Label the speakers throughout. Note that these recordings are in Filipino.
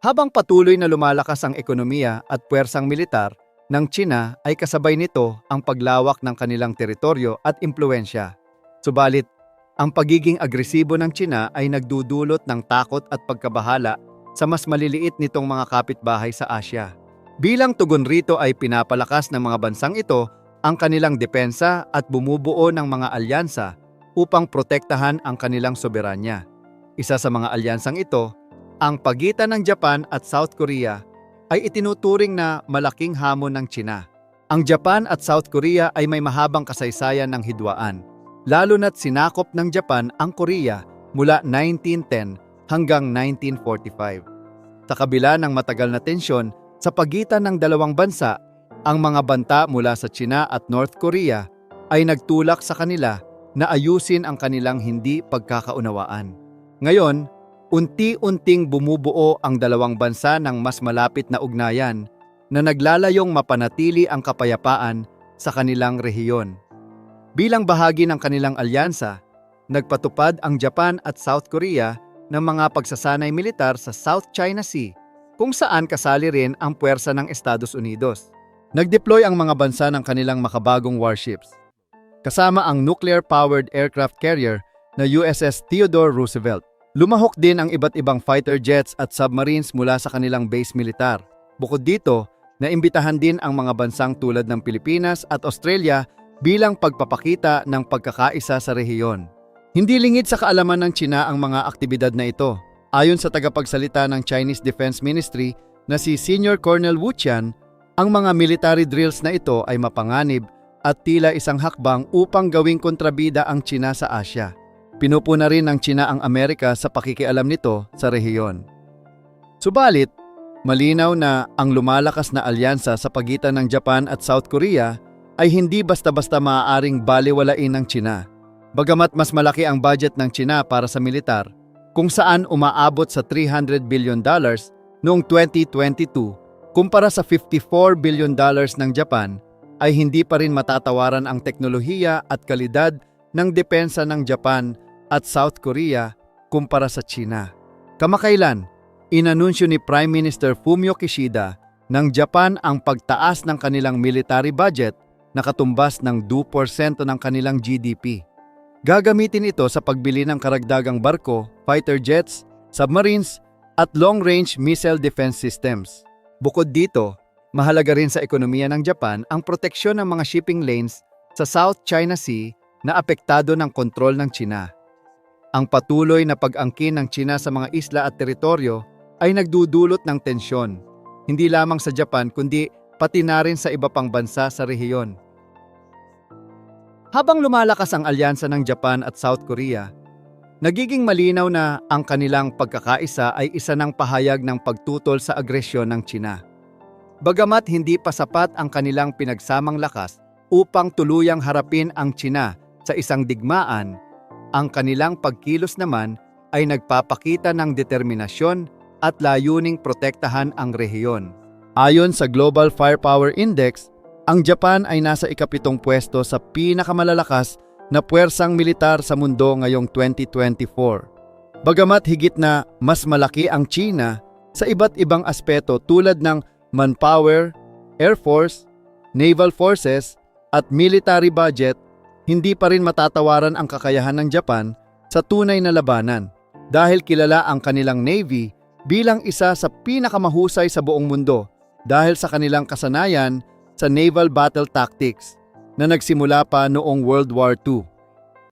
Speaker 1: Habang patuloy na lumalakas ang ekonomiya at puwersang militar ng China ay kasabay nito ang paglawak ng kanilang teritoryo at impluensya. Subalit, ang pagiging agresibo ng China ay nagdudulot ng takot at pagkabahala sa mas maliliit nitong mga kapitbahay sa Asya. Bilang tugon rito ay pinapalakas ng mga bansang ito ang kanilang depensa at bumubuo ng mga alyansa upang protektahan ang kanilang soberanya. Isa sa mga alyansang ito, ang pagitan ng Japan at South Korea ay itinuturing na malaking hamon ng China. Ang Japan at South Korea ay may mahabang kasaysayan ng hidwaan, lalo na't sinakop ng Japan ang Korea mula 1910 hanggang 1945. Sa kabila ng matagal na tensyon sa pagitan ng dalawang bansa, ang mga banta mula sa China at North Korea ay nagtulak sa kanila na ayusin ang kanilang hindi pagkakaunawaan. Ngayon, unti-unting bumubuo ang dalawang bansa ng mas malapit na ugnayan na naglalayong mapanatili ang kapayapaan sa kanilang rehiyon. Bilang bahagi ng kanilang alyansa, nagpatupad ang Japan at South Korea ng mga pagsasanay militar sa South China Sea kung saan kasali rin ang puwersa ng Estados Unidos. Nag-deploy ang mga bansa ng kanilang makabagong warships, kasama ang nuclear-powered aircraft carrier na USS Theodore Roosevelt. Lumahok din ang iba't ibang fighter jets at submarines mula sa kanilang base militar. Bukod dito, naimbitahan din ang mga bansang tulad ng Pilipinas at Australia bilang pagpapakita ng pagkakaisa sa rehiyon. Hindi lingid sa kaalaman ng China ang mga aktibidad na ito. Ayon sa tagapagsalita ng Chinese Defense Ministry na si Senior Colonel Wu Qian, ang mga military drills na ito ay mapanganib at tila isang hakbang upang gawing kontrabida ang China sa Asya. Pinupuna rin ng China ang Amerika sa pakikialam nito sa rehiyon. Subalit, malinaw na ang lumalakas na alyansa sa pagitan ng Japan at South Korea ay hindi basta-basta maaaring baliwalain ng China. Bagamat mas malaki ang budget ng China para sa militar, kung saan umaabot sa 300 billion dollars noong 2022 Kumpara sa 54 billion dollars ng Japan, ay hindi pa rin matatawaran ang teknolohiya at kalidad ng depensa ng Japan at South Korea kumpara sa China. Kamakailan, inanunsyo ni Prime Minister Fumio Kishida ng Japan ang pagtaas ng kanilang military budget na katumbas ng 2% ng kanilang GDP. Gagamitin ito sa pagbili ng karagdagang barko, fighter jets, submarines, at long-range missile defense systems. Bukod dito, mahalaga rin sa ekonomiya ng Japan ang proteksyon ng mga shipping lanes sa South China Sea na apektado ng kontrol ng China. Ang patuloy na pag-angkin ng China sa mga isla at teritoryo ay nagdudulot ng tensyon, hindi lamang sa Japan kundi pati na rin sa iba pang bansa sa rehiyon. Habang lumalakas ang alyansa ng Japan at South Korea, Nagiging malinaw na ang kanilang pagkakaisa ay isa ng pahayag ng pagtutol sa agresyon ng China. Bagamat hindi pa sapat ang kanilang pinagsamang lakas upang tuluyang harapin ang China sa isang digmaan, ang kanilang pagkilos naman ay nagpapakita ng determinasyon at layuning protektahan ang rehiyon. Ayon sa Global Firepower Index, ang Japan ay nasa ikapitong pwesto sa pinakamalalakas na puwersang militar sa mundo ngayong 2024. Bagamat higit na mas malaki ang China sa iba't ibang aspeto tulad ng manpower, air force, naval forces at military budget, hindi pa rin matatawaran ang kakayahan ng Japan sa tunay na labanan dahil kilala ang kanilang navy bilang isa sa pinakamahusay sa buong mundo dahil sa kanilang kasanayan sa naval battle tactics na nagsimula pa noong World War II.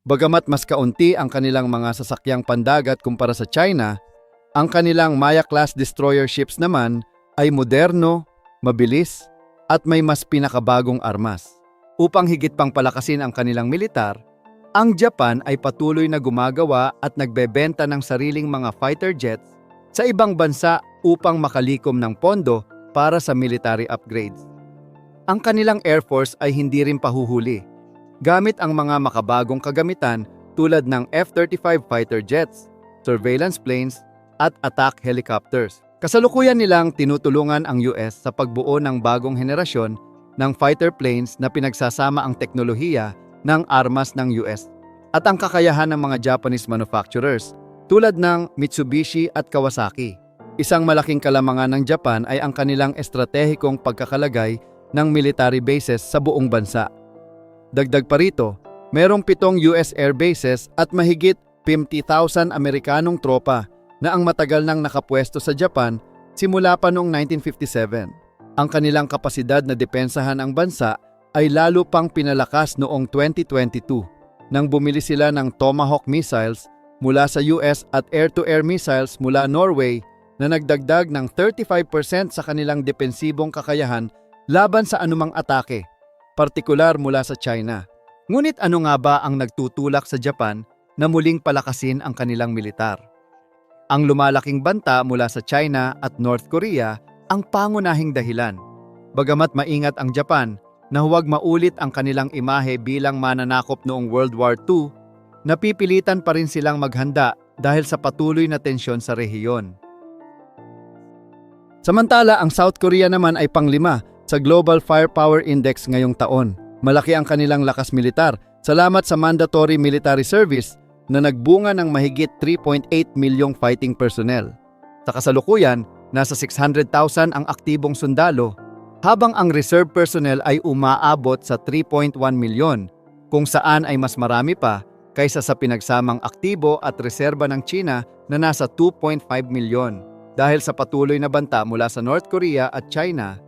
Speaker 1: Bagamat mas kaunti ang kanilang mga sasakyang pandagat kumpara sa China, ang kanilang Maya-class destroyer ships naman ay moderno, mabilis, at may mas pinakabagong armas. Upang higit pang palakasin ang kanilang militar, ang Japan ay patuloy na gumagawa at nagbebenta ng sariling mga fighter jets sa ibang bansa upang makalikom ng pondo para sa military upgrades. Ang kanilang Air Force ay hindi rin pahuhuli. Gamit ang mga makabagong kagamitan tulad ng F-35 fighter jets, surveillance planes, at attack helicopters. Kasalukuyan nilang tinutulungan ang US sa pagbuo ng bagong henerasyon ng fighter planes na pinagsasama ang teknolohiya ng armas ng US at ang kakayahan ng mga Japanese manufacturers tulad ng Mitsubishi at Kawasaki. Isang malaking kalamangan ng Japan ay ang kanilang estratehikong pagkakalagay ng military bases sa buong bansa. Dagdag pa rito, merong pitong US air bases at mahigit 50,000 Amerikanong tropa na ang matagal nang nakapwesto sa Japan simula pa noong 1957. Ang kanilang kapasidad na depensahan ang bansa ay lalo pang pinalakas noong 2022 nang bumili sila ng Tomahawk missiles mula sa US at air-to-air missiles mula Norway na nagdagdag ng 35% sa kanilang depensibong kakayahan laban sa anumang atake, partikular mula sa China. Ngunit ano nga ba ang nagtutulak sa Japan na muling palakasin ang kanilang militar? Ang lumalaking banta mula sa China at North Korea ang pangunahing dahilan. Bagamat maingat ang Japan na huwag maulit ang kanilang imahe bilang mananakop noong World War II, napipilitan pa rin silang maghanda dahil sa patuloy na tensyon sa rehiyon. Samantala, ang South Korea naman ay panglima sa Global Firepower Index ngayong taon. Malaki ang kanilang lakas militar salamat sa mandatory military service na nagbunga ng mahigit 3.8 milyong fighting personnel. Sa kasalukuyan, nasa 600,000 ang aktibong sundalo, habang ang reserve personnel ay umaabot sa 3.1 milyon, kung saan ay mas marami pa kaysa sa pinagsamang aktibo at reserba ng China na nasa 2.5 milyon. Dahil sa patuloy na banta mula sa North Korea at China,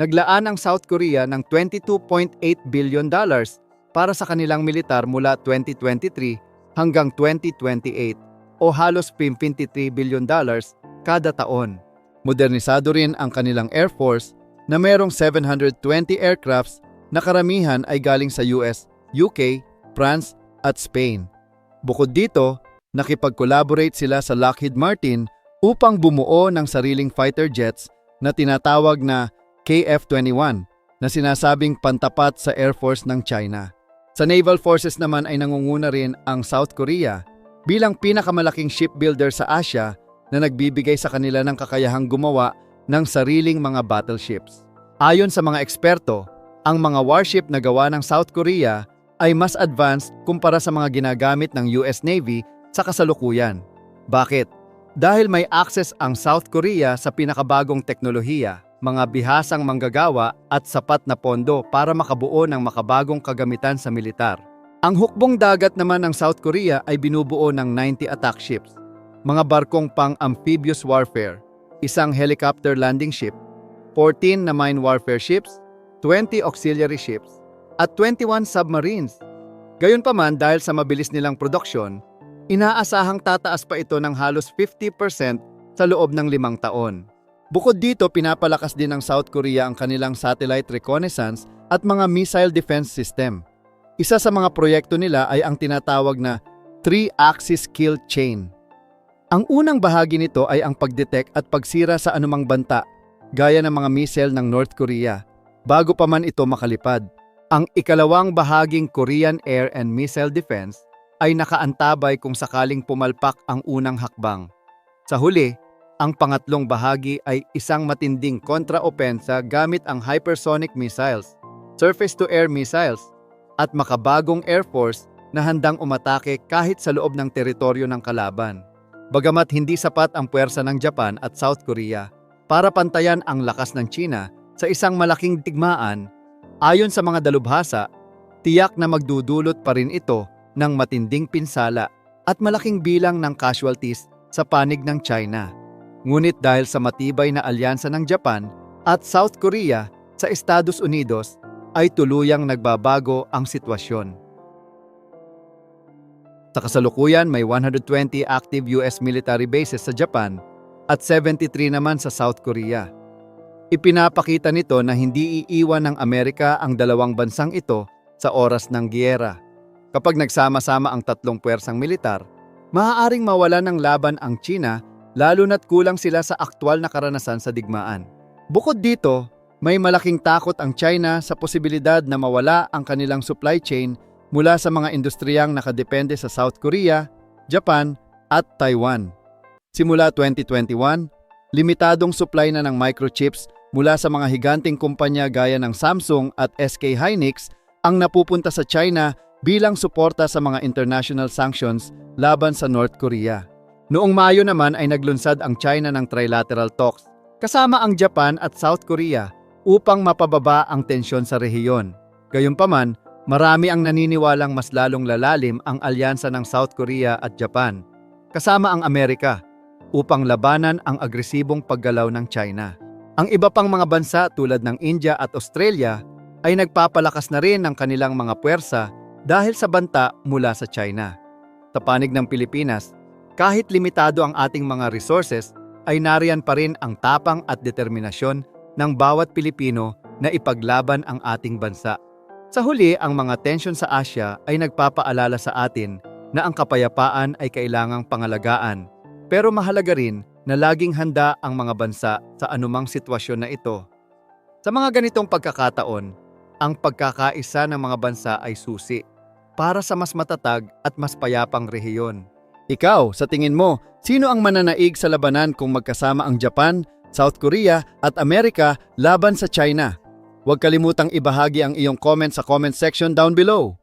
Speaker 1: naglaan ang South Korea ng 22.8 billion dollars para sa kanilang militar mula 2023 hanggang 2028 o halos 53 billion dollars kada taon. Modernisado rin ang kanilang Air Force na merong 720 aircrafts na karamihan ay galing sa US, UK, France at Spain. Bukod dito, nakipag-collaborate sila sa Lockheed Martin upang bumuo ng sariling fighter jets na tinatawag na KF-21 na sinasabing pantapat sa Air Force ng China. Sa naval forces naman ay nangunguna rin ang South Korea bilang pinakamalaking shipbuilder sa Asia na nagbibigay sa kanila ng kakayahang gumawa ng sariling mga battleships. Ayon sa mga eksperto, ang mga warship na gawa ng South Korea ay mas advanced kumpara sa mga ginagamit ng US Navy sa kasalukuyan. Bakit? Dahil may access ang South Korea sa pinakabagong teknolohiya, mga bihasang manggagawa at sapat na pondo para makabuo ng makabagong kagamitan sa militar. Ang hukbong dagat naman ng South Korea ay binubuo ng 90 attack ships, mga barkong pang-amphibious warfare, isang helicopter landing ship, 14 na mine warfare ships, 20 auxiliary ships, at 21 submarines. Gayunpaman dahil sa mabilis nilang produksyon, inaasahang tataas pa ito ng halos 50% sa loob ng limang taon. Bukod dito, pinapalakas din ng South Korea ang kanilang satellite reconnaissance at mga missile defense system. Isa sa mga proyekto nila ay ang tinatawag na Three-Axis Kill Chain. Ang unang bahagi nito ay ang pagdetect at pagsira sa anumang banta, gaya ng mga missile ng North Korea, bago pa man ito makalipad. Ang ikalawang bahaging Korean Air and Missile Defense ay nakaantabay kung sakaling pumalpak ang unang hakbang. Sa huli, ang pangatlong bahagi ay isang matinding kontraopensa gamit ang hypersonic missiles, surface-to-air missiles, at makabagong air force na handang umatake kahit sa loob ng teritoryo ng kalaban. Bagamat hindi sapat ang puwersa ng Japan at South Korea para pantayan ang lakas ng China sa isang malaking digmaan, ayon sa mga dalubhasa, tiyak na magdudulot pa rin ito ng matinding pinsala at malaking bilang ng casualties sa panig ng China. Ngunit dahil sa matibay na alyansa ng Japan at South Korea sa Estados Unidos ay tuluyang nagbabago ang sitwasyon. Sa kasalukuyan may 120 active US military bases sa Japan at 73 naman sa South Korea. Ipinapakita nito na hindi iiwan ng Amerika ang dalawang bansang ito sa oras ng giyera. Kapag nagsama-sama ang tatlong puwersang militar, maaaring mawala ng laban ang China lalo na't kulang sila sa aktwal na karanasan sa digmaan. Bukod dito, may malaking takot ang China sa posibilidad na mawala ang kanilang supply chain mula sa mga industriyang nakadepende sa South Korea, Japan at Taiwan. Simula 2021, limitadong supply na ng microchips mula sa mga higanting kumpanya gaya ng Samsung at SK Hynix ang napupunta sa China bilang suporta sa mga international sanctions laban sa North Korea. Noong Mayo naman ay naglunsad ang China ng trilateral talks kasama ang Japan at South Korea upang mapababa ang tensyon sa rehiyon. Gayunpaman, marami ang naniniwalang mas lalong lalalim ang alyansa ng South Korea at Japan, kasama ang Amerika, upang labanan ang agresibong paggalaw ng China. Ang iba pang mga bansa tulad ng India at Australia ay nagpapalakas na rin ng kanilang mga puwersa dahil sa banta mula sa China. Sa panig ng Pilipinas, kahit limitado ang ating mga resources, ay nariyan pa rin ang tapang at determinasyon ng bawat Pilipino na ipaglaban ang ating bansa. Sa huli, ang mga tensyon sa Asya ay nagpapaalala sa atin na ang kapayapaan ay kailangang pangalagaan. Pero mahalaga rin na laging handa ang mga bansa sa anumang sitwasyon na ito. Sa mga ganitong pagkakataon, ang pagkakaisa ng mga bansa ay susi para sa mas matatag at mas payapang rehiyon. Ikaw, sa tingin mo, sino ang mananaig sa labanan kung magkasama ang Japan, South Korea at Amerika laban sa China? Huwag kalimutang ibahagi ang iyong comment sa comment section down below.